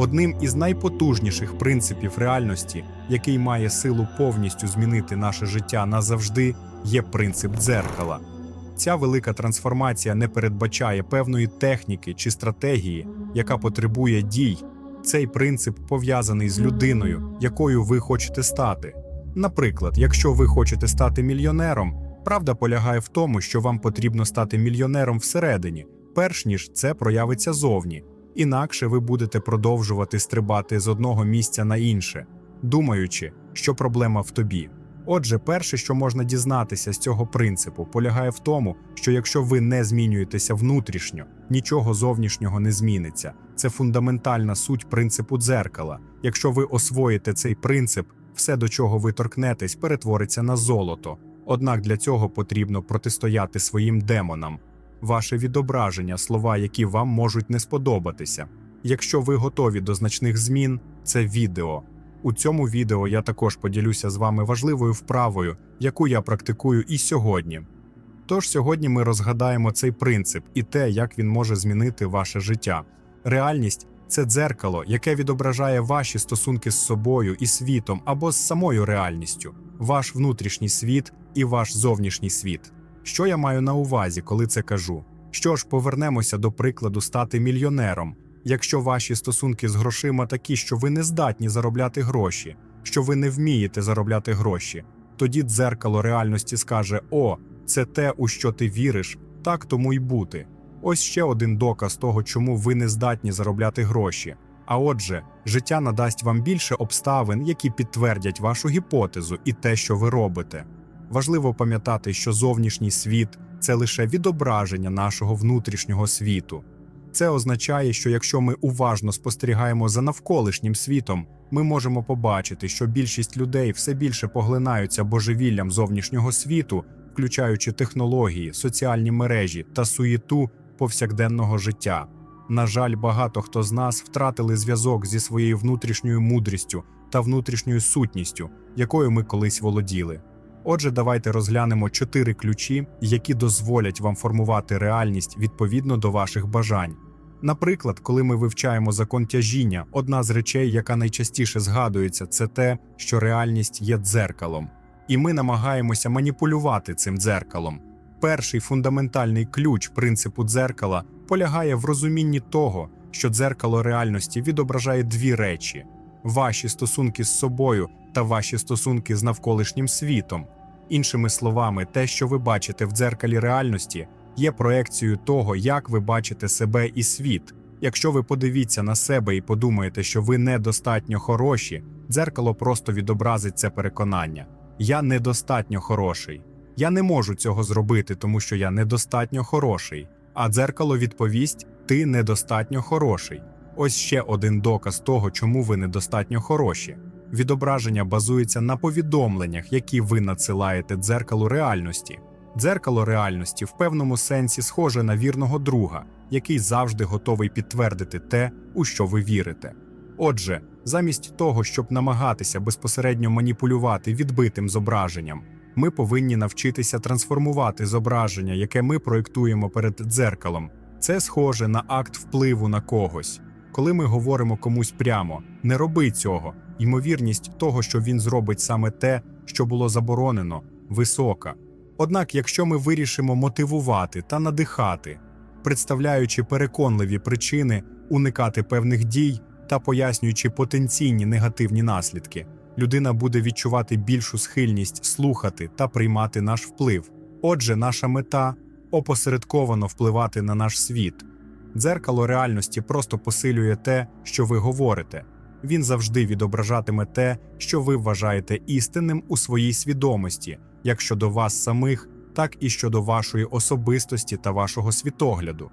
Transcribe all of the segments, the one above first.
Одним із найпотужніших принципів реальності, який має силу повністю змінити наше життя назавжди, є принцип дзеркала. Ця велика трансформація не передбачає певної техніки чи стратегії, яка потребує дій. Цей принцип пов'язаний з людиною, якою ви хочете стати. Наприклад, якщо ви хочете стати мільйонером, правда полягає в тому, що вам потрібно стати мільйонером всередині, перш ніж це проявиться зовні. Інакше ви будете продовжувати стрибати з одного місця на інше, думаючи, що проблема в тобі. Отже, перше, що можна дізнатися з цього принципу, полягає в тому, що якщо ви не змінюєтеся внутрішньо, нічого зовнішнього не зміниться. Це фундаментальна суть принципу дзеркала. Якщо ви освоїте цей принцип, все, до чого ви торкнетесь, перетвориться на золото. Однак для цього потрібно протистояти своїм демонам, ваше відображення, слова, які вам можуть не сподобатися. Якщо ви готові до значних змін, це відео. У цьому відео я також поділюся з вами важливою вправою, яку я практикую і сьогодні. Тож сьогодні ми розгадаємо цей принцип і те, як він може змінити ваше життя. Реальність це дзеркало, яке відображає ваші стосунки з собою і світом або з самою реальністю, ваш внутрішній світ і ваш зовнішній світ. Що я маю на увазі, коли це кажу? Що ж, повернемося до прикладу стати мільйонером. Якщо ваші стосунки з грошима такі, що ви не здатні заробляти гроші, що ви не вмієте заробляти гроші, тоді дзеркало реальності скаже: О, це те, у що ти віриш, так тому й бути. Ось ще один доказ того, чому ви не здатні заробляти гроші. А отже, життя надасть вам більше обставин, які підтвердять вашу гіпотезу і те, що ви робите. Важливо пам'ятати, що зовнішній світ це лише відображення нашого внутрішнього світу. Це означає, що якщо ми уважно спостерігаємо за навколишнім світом, ми можемо побачити, що більшість людей все більше поглинаються божевіллям зовнішнього світу, включаючи технології, соціальні мережі та суєту повсякденного життя. На жаль, багато хто з нас втратили зв'язок зі своєю внутрішньою мудрістю та внутрішньою сутністю, якою ми колись володіли. Отже, давайте розглянемо чотири ключі, які дозволять вам формувати реальність відповідно до ваших бажань. Наприклад, коли ми вивчаємо закон тяжіння, одна з речей, яка найчастіше згадується, це те, що реальність є дзеркалом, і ми намагаємося маніпулювати цим дзеркалом. Перший фундаментальний ключ принципу дзеркала полягає в розумінні того, що дзеркало реальності відображає дві речі: ваші стосунки з собою та ваші стосунки з навколишнім світом. Іншими словами, те, що ви бачите в дзеркалі реальності, є проекцією того, як ви бачите себе і світ. Якщо ви подивіться на себе і подумаєте, що ви недостатньо хороші, дзеркало просто відобразить це переконання. Я недостатньо хороший. Я не можу цього зробити, тому що я недостатньо хороший. А дзеркало відповість: ти недостатньо хороший. Ось ще один доказ того, чому ви недостатньо хороші. Відображення базується на повідомленнях, які ви надсилаєте дзеркалу реальності. Дзеркало реальності в певному сенсі схоже на вірного друга, який завжди готовий підтвердити те, у що ви вірите. Отже, замість того, щоб намагатися безпосередньо маніпулювати відбитим зображенням, ми повинні навчитися трансформувати зображення, яке ми проєктуємо перед дзеркалом. Це схоже на акт впливу на когось. Коли ми говоримо комусь прямо, не роби цього, ймовірність того, що він зробить саме те, що було заборонено, висока. Однак, якщо ми вирішимо мотивувати та надихати, представляючи переконливі причини уникати певних дій та пояснюючи потенційні негативні наслідки, людина буде відчувати більшу схильність слухати та приймати наш вплив. Отже, наша мета опосередковано впливати на наш світ. Дзеркало реальності просто посилює те, що ви говорите. Він завжди відображатиме те, що ви вважаєте істинним у своїй свідомості, як щодо вас самих, так і щодо вашої особистості та вашого світогляду.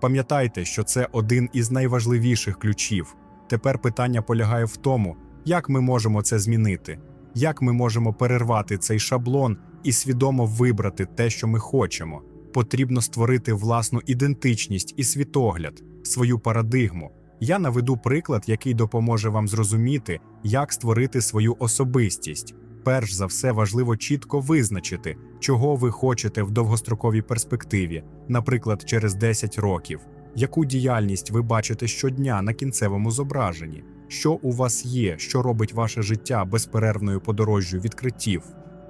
Пам'ятайте, що це один із найважливіших ключів. Тепер питання полягає в тому, як ми можемо це змінити, як ми можемо перервати цей шаблон і свідомо вибрати те, що ми хочемо. Потрібно створити власну ідентичність і світогляд, свою парадигму. Я наведу приклад, який допоможе вам зрозуміти, як створити свою особистість. Перш за все важливо чітко визначити, чого ви хочете в довгостроковій перспективі, наприклад, через 10 років. яку діяльність ви бачите щодня на кінцевому зображенні, що у вас є, що робить ваше життя безперервною подорожжю відкриттів.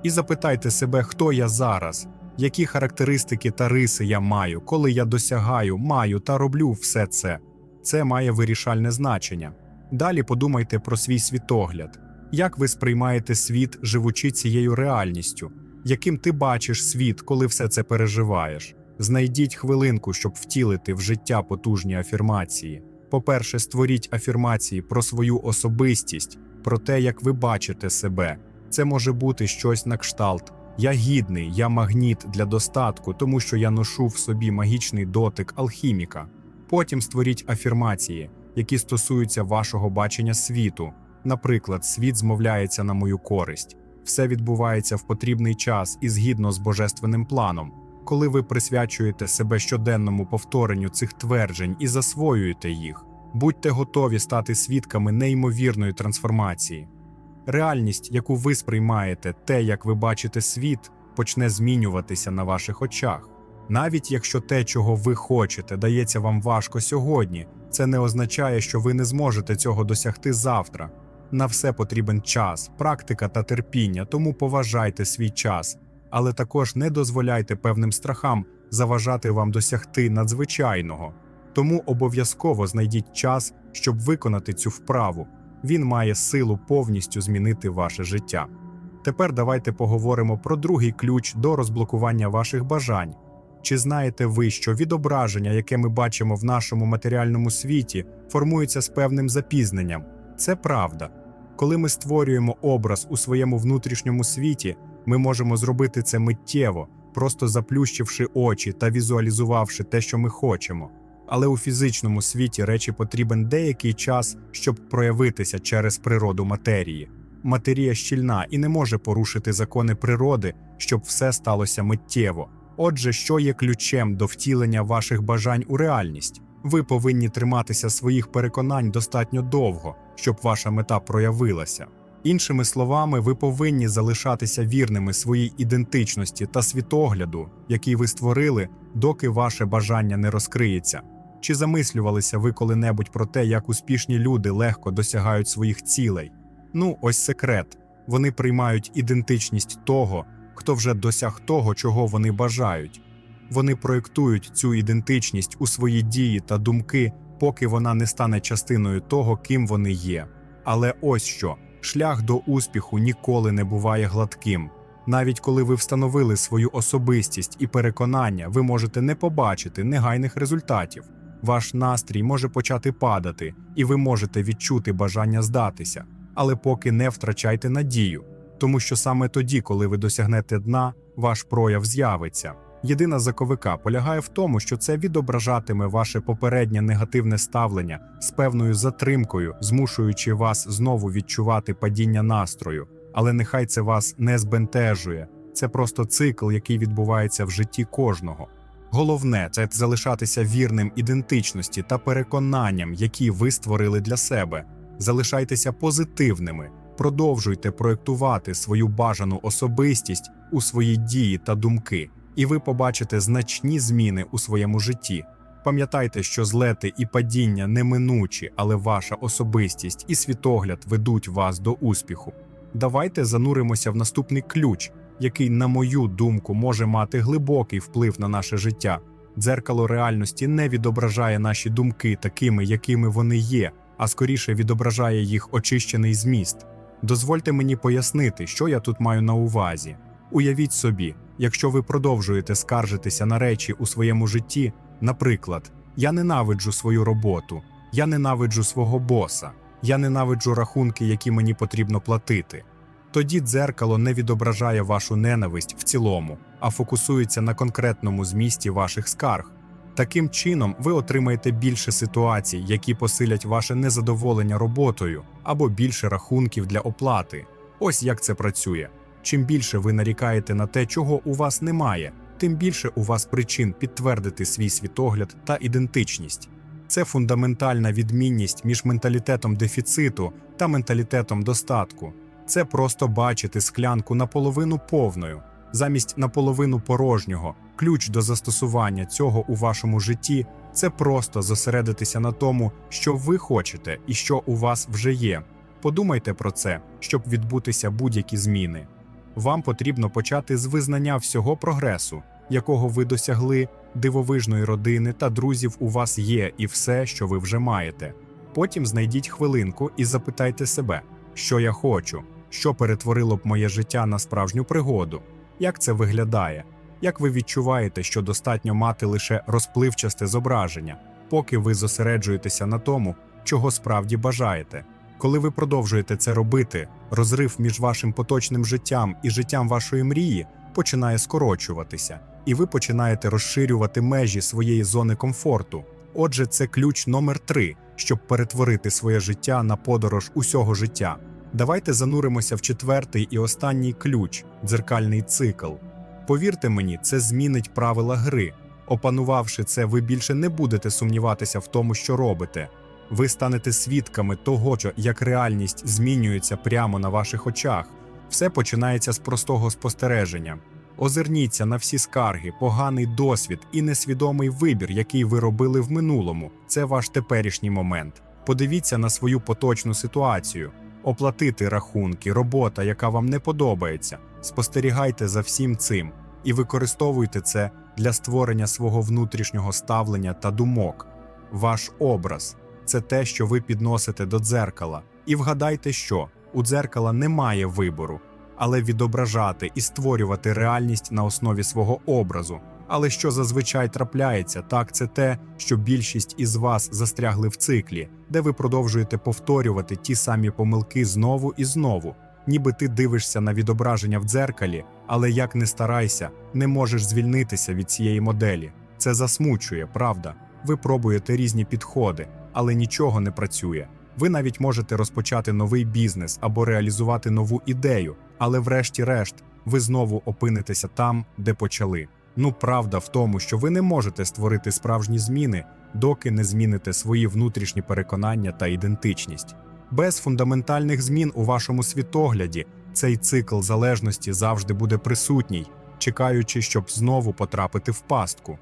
І запитайте себе, хто я зараз, які характеристики та риси я маю, коли я досягаю, маю та роблю все це. Це має вирішальне значення. Далі подумайте про свій світогляд. Як ви сприймаєте світ, живучи цією реальністю? Яким ти бачиш світ, коли все це переживаєш? Знайдіть хвилинку, щоб втілити в життя потужні афірмації. По-перше, створіть афірмації про свою особистість, про те, як ви бачите себе. Це може бути щось на кшталт. Я гідний, я магніт для достатку, тому що я ношу в собі магічний дотик алхіміка. Потім створіть афірмації, які стосуються вашого бачення світу. Наприклад, світ змовляється на мою користь, все відбувається в потрібний час і згідно з божественним планом. Коли ви присвячуєте себе щоденному повторенню цих тверджень і засвоюєте їх, будьте готові стати свідками неймовірної трансформації. Реальність, яку ви сприймаєте, те, як ви бачите світ, почне змінюватися на ваших очах. Навіть якщо те, чого ви хочете, дається вам важко сьогодні, це не означає, що ви не зможете цього досягти завтра. На все потрібен час, практика та терпіння, тому поважайте свій час, але також не дозволяйте певним страхам заважати вам досягти надзвичайного. Тому обов'язково знайдіть час, щоб виконати цю вправу. Він має силу повністю змінити ваше життя. Тепер давайте поговоримо про другий ключ до розблокування ваших бажань. Чи знаєте ви, що відображення, яке ми бачимо в нашому матеріальному світі, формується з певним запізненням? Це правда. Коли ми створюємо образ у своєму внутрішньому світі, ми можемо зробити це миттєво, просто заплющивши очі та візуалізувавши те, що ми хочемо. Але у фізичному світі речі потрібен деякий час, щоб проявитися через природу матерії. Матерія щільна і не може порушити закони природи, щоб все сталося миттєво. Отже, що є ключем до втілення ваших бажань у реальність? Ви повинні триматися своїх переконань достатньо довго, щоб ваша мета проявилася. Іншими словами, ви повинні залишатися вірними своїй ідентичності та світогляду, який ви створили, доки ваше бажання не розкриється. Чи замислювалися ви коли-небудь про те, як успішні люди легко досягають своїх цілей? Ну, ось секрет. Вони приймають ідентичність того, хто вже досяг того, чого вони бажають. Вони проєктують цю ідентичність у свої дії та думки, поки вона не стане частиною того, ким вони є. Але ось що шлях до успіху ніколи не буває гладким. Навіть коли ви встановили свою особистість і переконання, ви можете не побачити негайних результатів. Ваш настрій може почати падати, і ви можете відчути бажання здатися, але поки не втрачайте надію, тому що саме тоді, коли ви досягнете дна, ваш прояв з'явиться. Єдина заковика полягає в тому, що це відображатиме ваше попереднє негативне ставлення з певною затримкою, змушуючи вас знову відчувати падіння настрою. Але нехай це вас не збентежує. Це просто цикл, який відбувається в житті кожного. Головне це залишатися вірним ідентичності та переконанням, які ви створили для себе. Залишайтеся позитивними, продовжуйте проєктувати свою бажану особистість у свої дії та думки, і ви побачите значні зміни у своєму житті. Пам'ятайте, що злети і падіння неминучі, але ваша особистість і світогляд ведуть вас до успіху. Давайте зануримося в наступний ключ, який, на мою думку, може мати глибокий вплив на наше життя. Дзеркало реальності не відображає наші думки такими, якими вони є, а скоріше відображає їх очищений зміст. Дозвольте мені пояснити, що я тут маю на увазі. Уявіть собі, якщо ви продовжуєте скаржитися на речі у своєму житті, наприклад, я ненавиджу свою роботу, я ненавиджу свого боса, я ненавиджу рахунки, які мені потрібно платити. Тоді дзеркало не відображає вашу ненависть в цілому, а фокусується на конкретному змісті ваших скарг. Таким чином, ви отримаєте більше ситуацій, які посилять ваше незадоволення роботою або більше рахунків для оплати. Ось як це працює. Чим більше ви нарікаєте на те, чого у вас немає, тим більше у вас причин підтвердити свій світогляд та ідентичність. Це фундаментальна відмінність між менталітетом дефіциту та менталітетом достатку. Це просто бачити склянку наполовину повною, замість наполовину порожнього, Ключ до застосування цього у вашому житті це просто зосередитися на тому, що ви хочете і що у вас вже є. Подумайте про це, щоб відбутися будь-які зміни. Вам потрібно почати з визнання всього прогресу, якого ви досягли, дивовижної родини та друзів у вас є і все, що ви вже маєте. Потім знайдіть хвилинку і запитайте себе, що я хочу, що перетворило б моє життя на справжню пригоду, як це виглядає, як ви відчуваєте, що достатньо мати лише розпливчасте зображення, поки ви зосереджуєтеся на тому, чого справді бажаєте. Коли ви продовжуєте це робити, розрив між вашим поточним життям і життям вашої мрії починає скорочуватися, і ви починаєте розширювати межі своєї зони комфорту. Отже, це ключ номер три, щоб перетворити своє життя на подорож усього життя. Давайте зануримося в четвертий і останній ключ дзеркальний цикл. Повірте мені, це змінить правила гри. Опанувавши це, ви більше не будете сумніватися в тому, що робите. Ви станете свідками того, як реальність змінюється прямо на ваших очах. Все починається з простого спостереження. Озирніться на всі скарги, поганий досвід і несвідомий вибір, який ви робили в минулому. Це ваш теперішній момент. Подивіться на свою поточну ситуацію, оплатити рахунки, робота, яка вам не подобається. Спостерігайте за всім цим і використовуйте це для створення свого внутрішнього ставлення та думок. Ваш образ це те, що ви підносите до дзеркала. І вгадайте, що у дзеркала немає вибору, але відображати і створювати реальність на основі свого образу. Але що зазвичай трапляється, так це те, що більшість із вас застрягли в циклі, де ви продовжуєте повторювати ті самі помилки знову і знову. Ніби ти дивишся на відображення в дзеркалі, але як не старайся, не можеш звільнитися від цієї моделі. Це засмучує, правда. Ви пробуєте різні підходи, але нічого не працює. Ви навіть можете розпочати новий бізнес або реалізувати нову ідею, але врешті-решт ви знову опинитеся там, де почали. Ну, правда в тому, що ви не можете створити справжні зміни, доки не зміните свої внутрішні переконання та ідентичність. Без фундаментальних змін у вашому світогляді цей цикл залежності завжди буде присутній, чекаючи, щоб знову потрапити в пастку.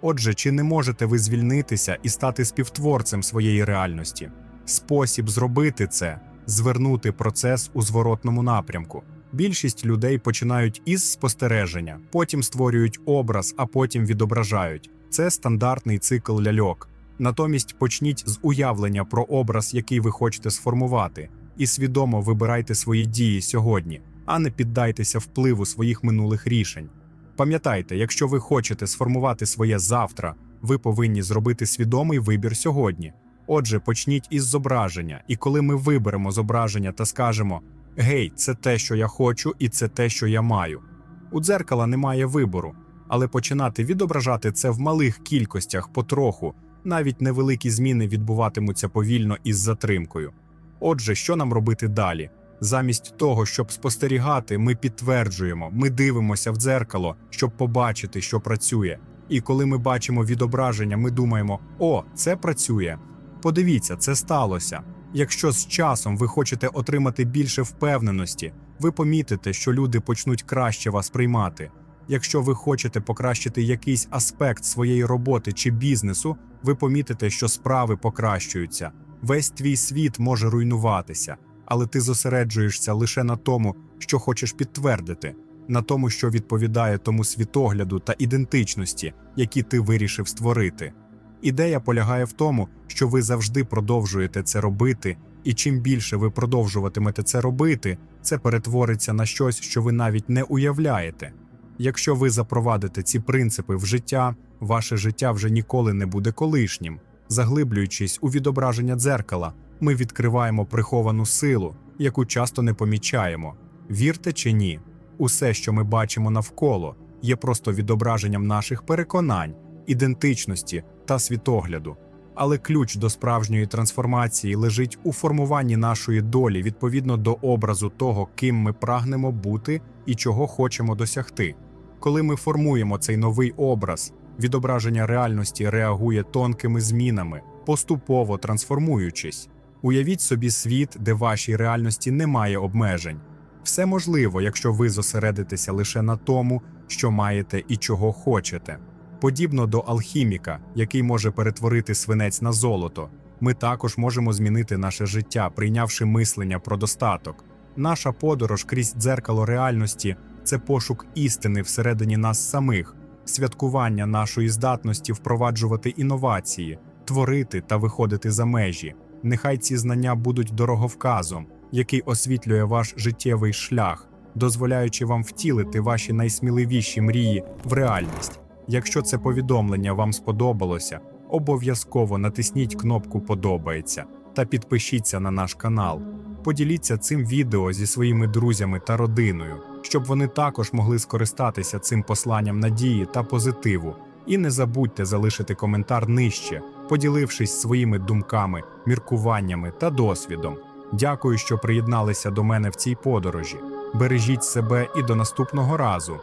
Отже, чи не можете ви звільнитися і стати співтворцем своєї реальності? Спосіб зробити це звернути процес у зворотному напрямку. Більшість людей починають із спостереження, потім створюють образ, а потім відображають. Це стандартний цикл ляльок. Натомість почніть з уявлення про образ, який ви хочете сформувати, і свідомо вибирайте свої дії сьогодні, а не піддайтеся впливу своїх минулих рішень. Пам'ятайте, якщо ви хочете сформувати своє завтра, ви повинні зробити свідомий вибір сьогодні. Отже, почніть із зображення, і коли ми виберемо зображення та скажемо Гей, це те, що я хочу, і це те, що я маю. У дзеркала немає вибору, але починати відображати це в малих кількостях потроху, навіть невеликі зміни відбуватимуться повільно із затримкою. Отже, що нам робити далі? Замість того, щоб спостерігати, ми підтверджуємо, ми дивимося в дзеркало, щоб побачити, що працює. І коли ми бачимо відображення, ми думаємо: о, це працює. Подивіться, це сталося. Якщо з часом ви хочете отримати більше впевненості, ви помітите, що люди почнуть краще вас приймати. Якщо ви хочете покращити якийсь аспект своєї роботи чи бізнесу, ви помітите, що справи покращуються. Весь твій світ може руйнуватися, але ти зосереджуєшся лише на тому, що хочеш підтвердити, на тому, що відповідає тому світогляду та ідентичності, які ти вирішив створити. Ідея полягає в тому, що ви завжди продовжуєте це робити, і чим більше ви продовжуватимете це робити, це перетвориться на щось, що ви навіть не уявляєте. Якщо ви запровадите ці принципи в життя, ваше життя вже ніколи не буде колишнім. Заглиблюючись у відображення дзеркала, ми відкриваємо приховану силу, яку часто не помічаємо. Вірте чи ні, усе, що ми бачимо навколо, є просто відображенням наших переконань, ідентичності та світогляду. Але ключ до справжньої трансформації лежить у формуванні нашої долі відповідно до образу того, ким ми прагнемо бути і чого хочемо досягти. Коли ми формуємо цей новий образ, відображення реальності реагує тонкими змінами, поступово трансформуючись. Уявіть собі світ, де вашій реальності немає обмежень. Все можливо, якщо ви зосередитеся лише на тому, що маєте і чого хочете. Подібно до алхіміка, який може перетворити свинець на золото, ми також можемо змінити наше життя, прийнявши мислення про достаток. Наша подорож крізь дзеркало реальності це пошук істини всередині нас самих, святкування нашої здатності впроваджувати інновації, творити та виходити за межі. Нехай ці знання будуть дороговказом, який освітлює ваш життєвий шлях, дозволяючи вам втілити ваші найсміливіші мрії в реальність. Якщо це повідомлення вам сподобалося, обов'язково натисніть кнопку Подобається та підпишіться на наш канал. Поділіться цим відео зі своїми друзями та родиною, щоб вони також могли скористатися цим посланням надії та позитиву. І не забудьте залишити коментар нижче, поділившись своїми думками, міркуваннями та досвідом. Дякую, що приєдналися до мене в цій подорожі. Бережіть себе і до наступного разу.